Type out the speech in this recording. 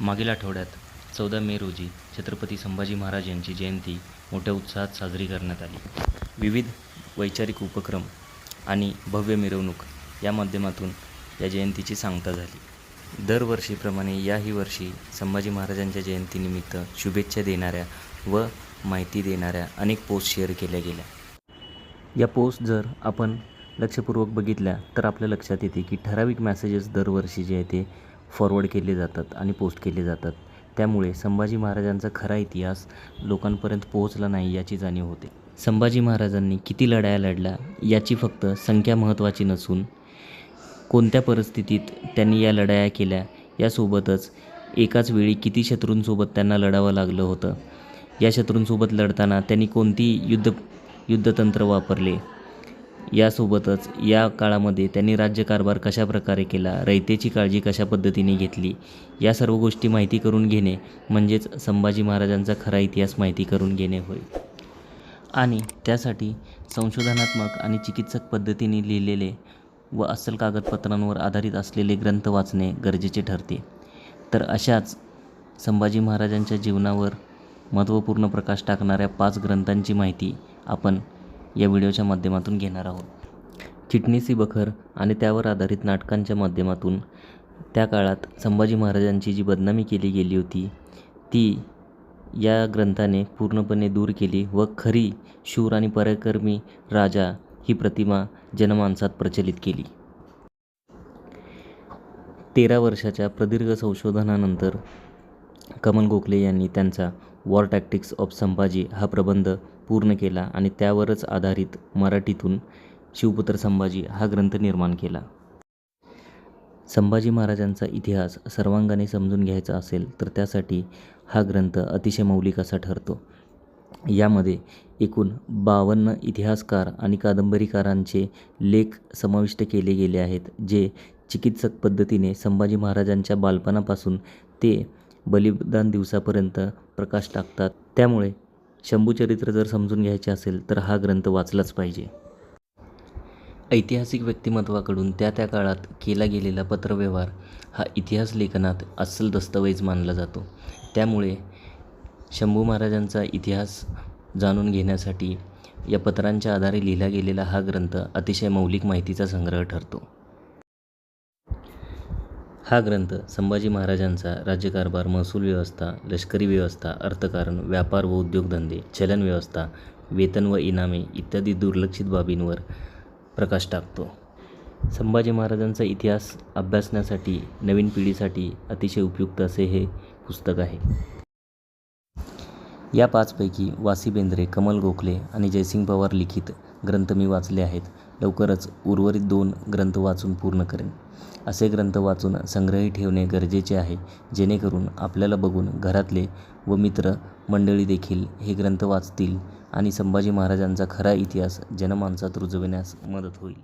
मागील आठवड्यात चौदा मे रोजी छत्रपती संभाजी महाराज यांची जयंती मोठ्या उत्साहात साजरी करण्यात आली. विविध वैचारिक उपक्रम आणि भव्य मिरवणूक या माध्यमातून या जयंतीची सांगता झाली. दरवर्षीप्रमाणे याही वर्षी संभाजी महाराजांच्या जयंतीनिमित्त शुभेच्छा देणाऱ्या व माहिती देणाऱ्या अनेक पोस्ट शेअर केल्या गेल्या. या पोस्ट जर आपण लक्षपूर्वक बघितल्या तर आपल्या लक्षात येते की ठराविक मॅसेजेस दरवर्षी जे आहे ते फॉरवर्ड केले जातात आणि पोस्ट केले जातात. त्यामुळे संभाजी महाराजांचा खरा इतिहास लोकांपर्यंत पोहोचला नाही याची जाणीव होते. संभाजी महाराजांनी किती लढाया लढल्या याची फक्त संख्या महत्त्वाची नसून कोणत्या परिस्थितीत त्यांनी या लढाया केल्या यासोबतच एकाच वेळी किती शत्रूंसोबत त्यांना लढावं लागलं होतं? या शत्रूंसोबत लढताना त्यांनी कोणती युद्ध युद्धतंत्र वापरले? यासोबतच या काळामध्ये त्यांनी राज्यकारभार कशा प्रकारे केला रयतेची काळजी कशा पद्धतीने घेतली या सर्व गोष्टी माहिती करून घेणे म्हणजेच संभाजी महाराजांचा खरा इतिहास माहिती करून घेणे होय. आणि त्यासाठी संशोधनात्मक आणि चिकित्सक पद्धतीने लिहिलेले व अस्सल कागदपत्रांवर आधारित असलेले ग्रंथ वाचणे गरजेचे ठरते. तर अशाच संभाजी महाराजांच्या जीवनावर महत्त्वपूर्ण प्रकाश टाकणाऱ्या पाच ग्रंथांची माहिती आपण या व्हिडिओच्या माध्यमातून घेणार आहोत. चिटणीसी बखर आणि त्यावर आधारित नाटकांच्या माध्यमातून त्या काळात संभाजी महाराजांची जी बदनामी केली गेली होती ती या ग्रंथाने पूर्णपणे दूर केली व खरी शूर आणि पराक्रमी राजा ही प्रतिमा जनमानसात प्रचलित केली. तेरा वर्षाच्या प्रदीर्घ संशोधनानंतर कमल गोखले यांनी त्यांचा वॉर टॅक्टिक्स ऑफ संभाजी हा प्रबंध पूर्ण केला आणि त्यावरच आधारित मराठीतून शिवपुत्र संभाजी हा ग्रंथ निर्माण केला. संभाजी महाराजांचा इतिहास सर्वांगाने समजून घ्यायचा असेल तर त्यासाठी हा ग्रंथ अतिशय मौलिक असा ठरतो. यामध्ये एकूण बावन्न इतिहासकार आणि कादंबरीकारांचे लेख समाविष्ट केले गेले आहेत जे चिकित्सक पद्धतीने संभाजी महाराजांच्या बालपणापासून ते बलिदान दिवसापर्यंत प्रकाश टाकतात. त्यामुळे शंभूचरित्र जर समजून घ्यायचे असेल तर हा ग्रंथ वाचलाच पाहिजे. ऐतिहासिक व्यक्तिमत्वाकडून त्या त्या काळात केला गेलेला पत्रव्यवहार हा इतिहास लेखनात अस्सल दस्तऐवज मानला जातो. त्यामुळे शंभू महाराजांचा इतिहास जाणून घेण्यासाठी या पत्रांच्या आधारे लिहिला गेलेला हा ग्रंथ अतिशय मौलिक माहितीचा संग्रह ठरतो. हा ग्रंथ संभाजी महाराजांचा राज्यकारभार महसूल व्यवस्था लष्करी व्यवस्था अर्थकारण व्यापार व उद्योगधंदे चलन व्यवस्था वेतन व इनामे इत्यादी दुर्लक्षित बाबींवर प्रकाश टाकतो. संभाजी महाराजांचा इतिहास अभ्यासण्यासाठी नवीन पिढीसाठी अतिशय उपयुक्त असे हे पुस्तक आहे. या पाचपैकी वासी बेंद्रे कमल गोखले आणि जयसिंग पवार लिखित ग्रंथ मी वाचले आहेत. लवकरच उर्वरित दोन ग्रंथ वाचून पूर्ण करेन. असे ग्रंथ वाचून संग्रही ठेवणे गरजेचे आहे जेणेकरून आपल्याला बघून घरातले व मित्र मंडळी देखील हे ग्रंथ वाचतील आणि संभाजी महाराजांचा खरा इतिहास जनमानसात रुजविण्यास मदत होईल.